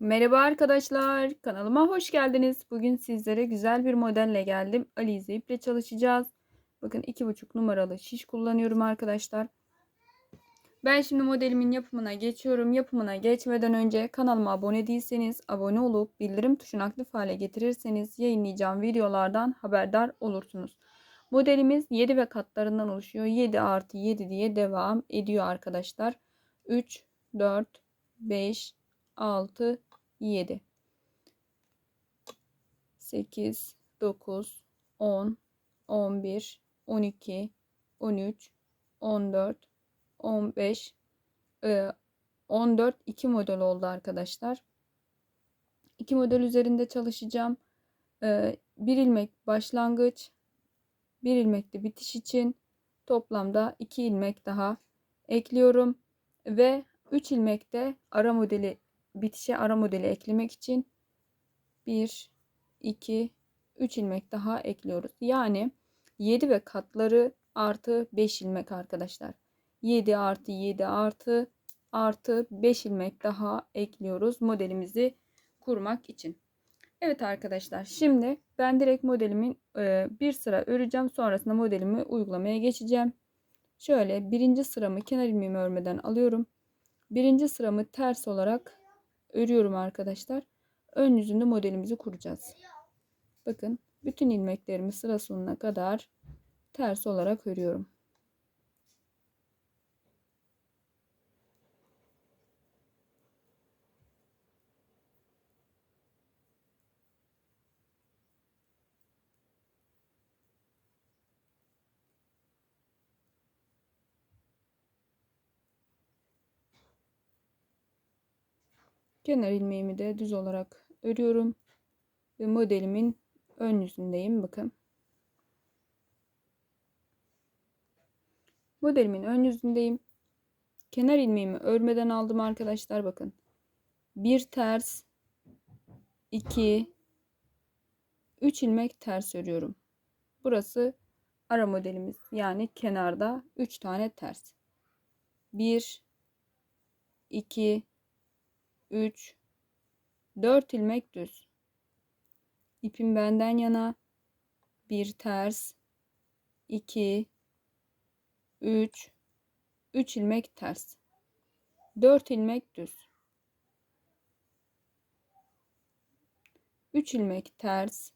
Merhaba arkadaşlar, kanalıma hoş geldiniz. Bugün sizlere güzel bir modelle geldim. Alize iple çalışacağız. Bakın 2,5 numaralı şiş kullanıyorum arkadaşlar. Ben şimdi modelimin yapımına geçiyorum. Yapımına geçmeden önce kanalıma abone değilseniz abone olup bildirim tuşunu aktif hale getirirseniz yayınlayacağım videolardan haberdar olursunuz. Modelimiz 7 ve katlarından oluşuyor. 7 artı 7 diye devam ediyor arkadaşlar. 3, 4, 5, 6, 7 8 9 10 11 12 13 14 15 14 2 model oldu arkadaşlar. 2 model üzerinde çalışacağım. E, bir ilmek başlangıç, bir ilmek de bitiş için toplamda 2 ilmek daha ekliyorum ve 3 ilmek de ara modeli bitişe ara modeli eklemek için 1 2 3 ilmek daha ekliyoruz. Yani 7 ve katları artı 5 ilmek arkadaşlar. 7 artı 7 artı artı 5 ilmek daha ekliyoruz modelimizi kurmak için. Evet arkadaşlar şimdi ben direkt modelimin e, bir sıra öreceğim. Sonrasında modelimi uygulamaya geçeceğim. Şöyle birinci sıramı kenar ilmeğimi örmeden alıyorum. Birinci sıramı ters olarak örüyorum arkadaşlar. Ön yüzünde modelimizi kuracağız. Bakın bütün ilmeklerimi sıra sonuna kadar ters olarak örüyorum. Kenar ilmeğimi de düz olarak örüyorum. Ve modelimin ön yüzündeyim. Bakın. Modelimin ön yüzündeyim. Kenar ilmeğimi örmeden aldım arkadaşlar. Bakın. Bir ters. iki, üç ilmek ters örüyorum. Burası ara modelimiz. Yani kenarda üç tane ters. Bir, iki. 3 4 ilmek düz. İpim benden yana. Bir ters. 2 3 3 ilmek ters. 4 ilmek düz. 3 ilmek ters.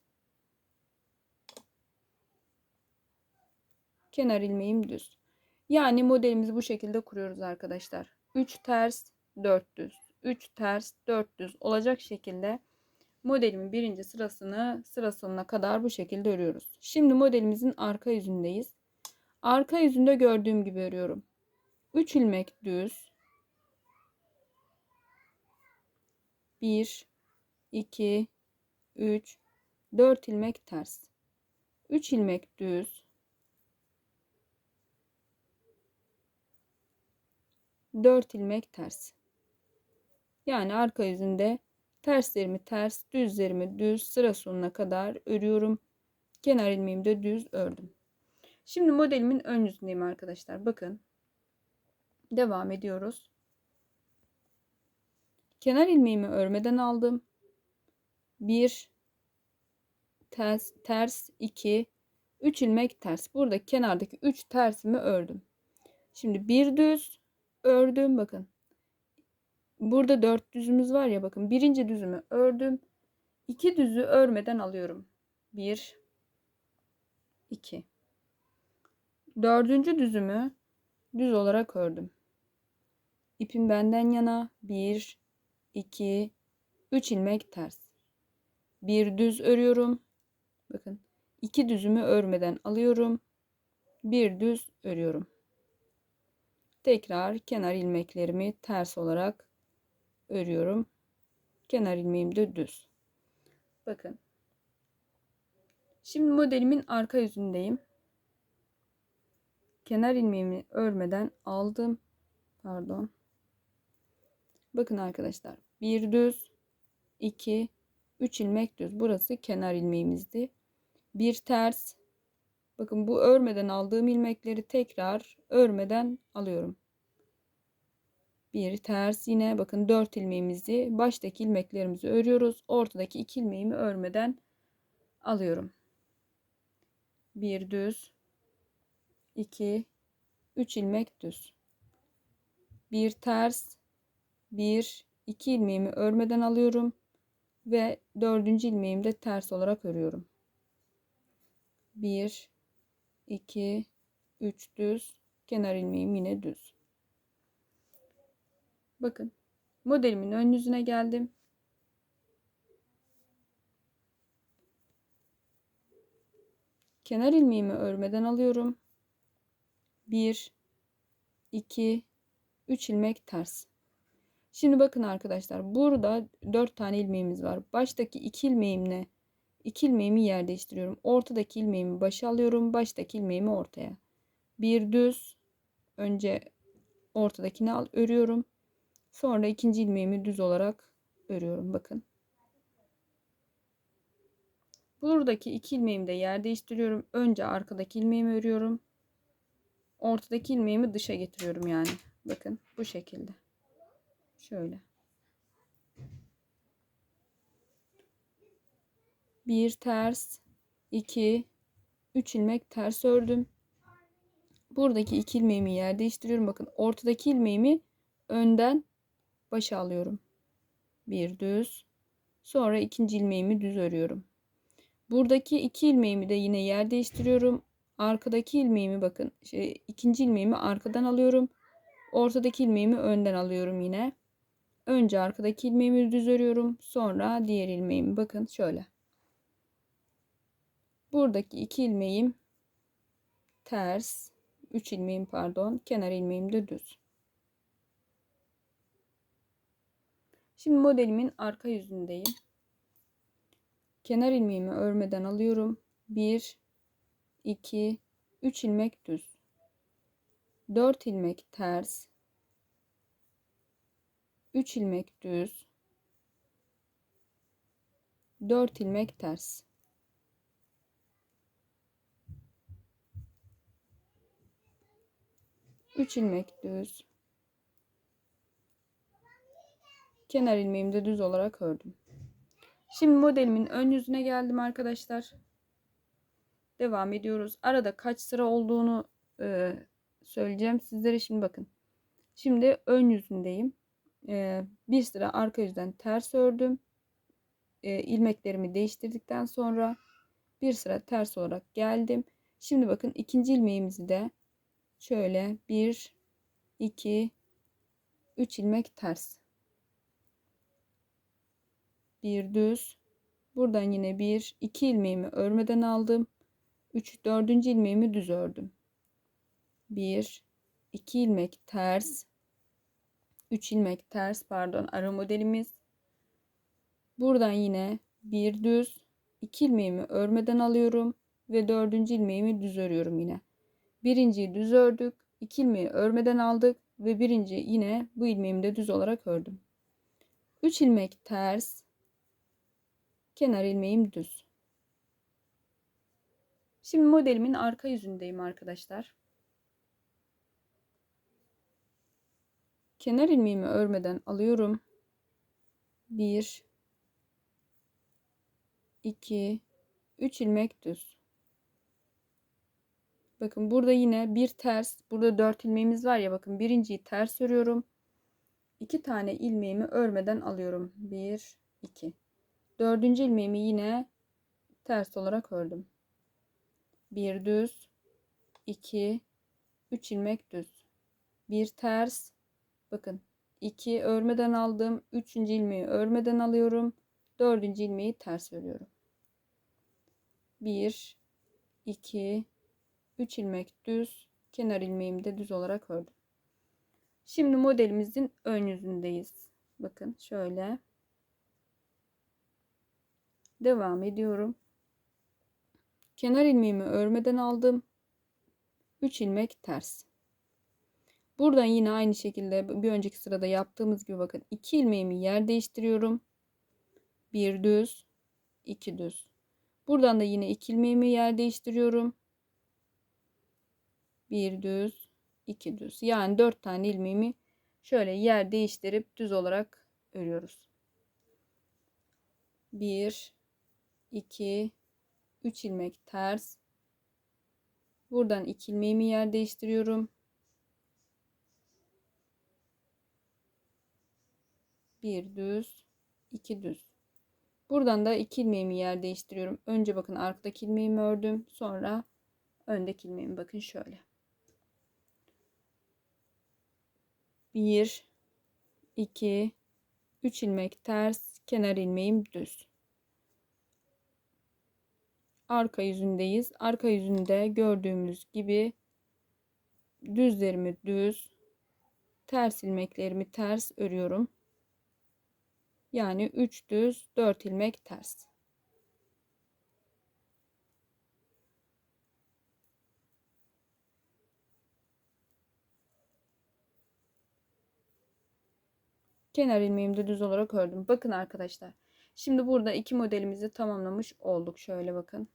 Kenar ilmeğim düz. Yani modelimizi bu şekilde kuruyoruz arkadaşlar. 3 ters, 4 düz. 3 ters 4 düz olacak şekilde modelimin birinci sırasını sıra sonuna kadar bu şekilde örüyoruz. Şimdi modelimizin arka yüzündeyiz. Arka yüzünde gördüğüm gibi örüyorum. 3 ilmek düz. 1 2 3 4 ilmek ters. 3 ilmek düz. 4 ilmek ters. Yani arka yüzünde terslerimi ters, düzlerimi düz sıra sonuna kadar örüyorum. Kenar ilmeğimi de düz ördüm. Şimdi modelimin ön yüzündeyim arkadaşlar. Bakın. Devam ediyoruz. Kenar ilmeğimi örmeden aldım. 1 ters ters 2 3 ilmek ters. Burada kenardaki 3 tersimi ördüm. Şimdi bir düz ördüm bakın. Burada dört düzümüz var ya bakın. Birinci düzümü ördüm. iki düzü örmeden alıyorum. Bir, iki. Dördüncü düzümü düz olarak ördüm. İpim benden yana. Bir, iki, üç ilmek ters. Bir düz örüyorum. Bakın. iki düzümü örmeden alıyorum. Bir düz örüyorum. Tekrar kenar ilmeklerimi ters olarak örüyorum. Kenar ilmeğim de düz. Bakın. Şimdi modelimin arka yüzündeyim. Kenar ilmeğimi örmeden aldım. Pardon. Bakın arkadaşlar. Bir düz, iki, üç ilmek düz. Burası kenar ilmeğimizdi. Bir ters. Bakın bu örmeden aldığım ilmekleri tekrar örmeden alıyorum. Bir ters yine bakın 4 ilmeğimizi baştaki ilmeklerimizi örüyoruz. Ortadaki iki ilmeğimi örmeden alıyorum. Bir düz, iki, üç ilmek düz. Bir ters, bir, iki ilmeğimi örmeden alıyorum ve dördüncü ilmeğimi de ters olarak örüyorum. Bir, iki, üç düz, kenar ilmeğim yine düz. Bakın modelimin ön yüzüne geldim. Kenar ilmeğimi örmeden alıyorum. 1 2 3 ilmek ters. Şimdi bakın arkadaşlar burada 4 tane ilmeğimiz var. Baştaki 2 ilmeğimle 2 ilmeğimi yer değiştiriyorum. Ortadaki ilmeğimi başa alıyorum. Baştaki ilmeğimi ortaya. Bir düz önce ortadakini al örüyorum. Sonra ikinci ilmeğimi düz olarak örüyorum. Bakın. Buradaki iki ilmeğimi de yer değiştiriyorum. Önce arkadaki ilmeğimi örüyorum. Ortadaki ilmeğimi dışa getiriyorum yani. Bakın bu şekilde. Şöyle. Bir ters, iki, üç ilmek ters ördüm. Buradaki iki ilmeğimi yer değiştiriyorum. Bakın ortadaki ilmeğimi önden başa alıyorum. Bir düz. Sonra ikinci ilmeğimi düz örüyorum. Buradaki iki ilmeğimi de yine yer değiştiriyorum. Arkadaki ilmeğimi bakın. Şey, ikinci ilmeğimi arkadan alıyorum. Ortadaki ilmeğimi önden alıyorum yine. Önce arkadaki ilmeğimi düz örüyorum. Sonra diğer ilmeğimi bakın şöyle. Buradaki iki ilmeğim ters. Üç ilmeğim pardon. Kenar ilmeğim de düz. Şimdi modelimin arka yüzündeyim. Kenar ilmeğimi örmeden alıyorum. 1 2 3 ilmek düz. 4 ilmek ters. 3 ilmek düz. 4 ilmek ters. Üç ilmek düz. Kenar ilmeğimi de düz olarak ördüm. Şimdi modelimin ön yüzüne geldim arkadaşlar. Devam ediyoruz. Arada kaç sıra olduğunu e, söyleyeceğim sizlere. Şimdi bakın. Şimdi ön yüzündeyim. E, bir sıra arka yüzden ters ördüm. E, ilmeklerimi değiştirdikten sonra bir sıra ters olarak geldim. Şimdi bakın ikinci ilmeğimizi de şöyle 1 2 3 ilmek ters bir düz. Buradan yine bir iki ilmeğimi örmeden aldım. 3 4. ilmeğimi düz ördüm. 1 2 ilmek ters. 3 ilmek ters pardon ara modelimiz. Buradan yine bir düz. 2 ilmeğimi örmeden alıyorum ve 4. ilmeğimi düz örüyorum yine. Birinciyi düz ördük 2 ilmeği örmeden aldık ve birinci yine bu ilmeğimi de düz olarak ördüm. 3 ilmek ters kenar ilmeğim düz. Şimdi modelimin arka yüzündeyim arkadaşlar. Kenar ilmeğimi örmeden alıyorum. 1 2 3 ilmek düz. Bakın burada yine bir ters, burada 4 ilmeğimiz var ya bakın birinciyi ters örüyorum. 2 tane ilmeğimi örmeden alıyorum. 1 2 Dördüncü ilmeğimi yine ters olarak ördüm. Bir düz, iki, üç ilmek düz. Bir ters, bakın iki örmeden aldım. Üçüncü ilmeği örmeden alıyorum. Dördüncü ilmeği ters örüyorum. Bir, iki, üç ilmek düz. Kenar ilmeğimi de düz olarak ördüm. Şimdi modelimizin ön yüzündeyiz. Bakın şöyle. Devam ediyorum. Kenar ilmeğimi örmeden aldım. 3 ilmek ters. Buradan yine aynı şekilde bir önceki sırada yaptığımız gibi bakın 2 ilmeğimi yer değiştiriyorum. Bir düz, iki düz. Buradan da yine 2 ilmeğimi yer değiştiriyorum. Bir düz, iki düz. Yani 4 tane ilmeğimi şöyle yer değiştirip düz olarak örüyoruz. 1 2 3 ilmek ters. Buradan 2 ilmeğimi yer değiştiriyorum. Bir düz, iki düz. Buradan da iki ilmeğimi yer değiştiriyorum. Önce bakın arkadaki ilmeğimi ördüm. Sonra öndeki ilmeğimi bakın şöyle. 1 2 3 ilmek ters, kenar ilmeğim düz. Arka yüzündeyiz. Arka yüzünde gördüğümüz gibi düzlerimi düz, ters ilmeklerimi ters örüyorum. Yani 3 düz, 4 ilmek ters. Kenar ilmeğimi de düz olarak ördüm. Bakın arkadaşlar. Şimdi burada iki modelimizi tamamlamış olduk. Şöyle bakın.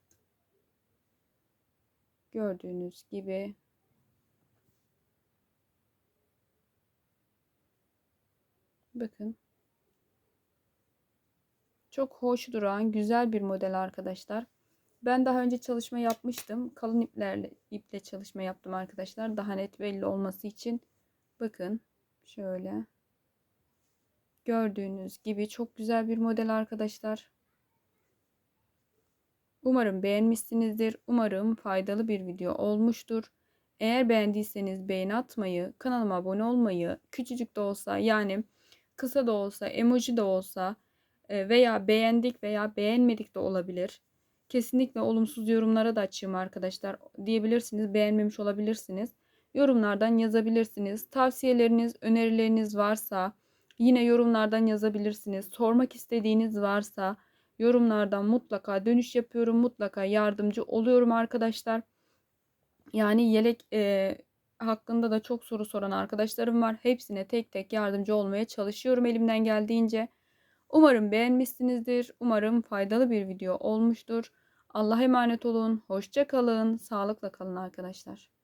Gördüğünüz gibi bakın çok hoş duran güzel bir model arkadaşlar. Ben daha önce çalışma yapmıştım. Kalın iplerle iple çalışma yaptım arkadaşlar. Daha net belli olması için. Bakın şöyle. Gördüğünüz gibi çok güzel bir model arkadaşlar. Umarım beğenmişsinizdir. Umarım faydalı bir video olmuştur. Eğer beğendiyseniz beğeni atmayı, kanalıma abone olmayı, küçücük de olsa yani kısa da olsa, emoji de olsa e, veya beğendik veya beğenmedik de olabilir. Kesinlikle olumsuz yorumlara da açığım arkadaşlar. Diyebilirsiniz, beğenmemiş olabilirsiniz. Yorumlardan yazabilirsiniz. Tavsiyeleriniz, önerileriniz varsa yine yorumlardan yazabilirsiniz. Sormak istediğiniz varsa yorumlardan mutlaka dönüş yapıyorum. Mutlaka yardımcı oluyorum arkadaşlar. Yani yelek e, hakkında da çok soru soran arkadaşlarım var. Hepsine tek tek yardımcı olmaya çalışıyorum elimden geldiğince. Umarım beğenmişsinizdir. Umarım faydalı bir video olmuştur. Allah'a emanet olun. Hoşça kalın. Sağlıkla kalın arkadaşlar.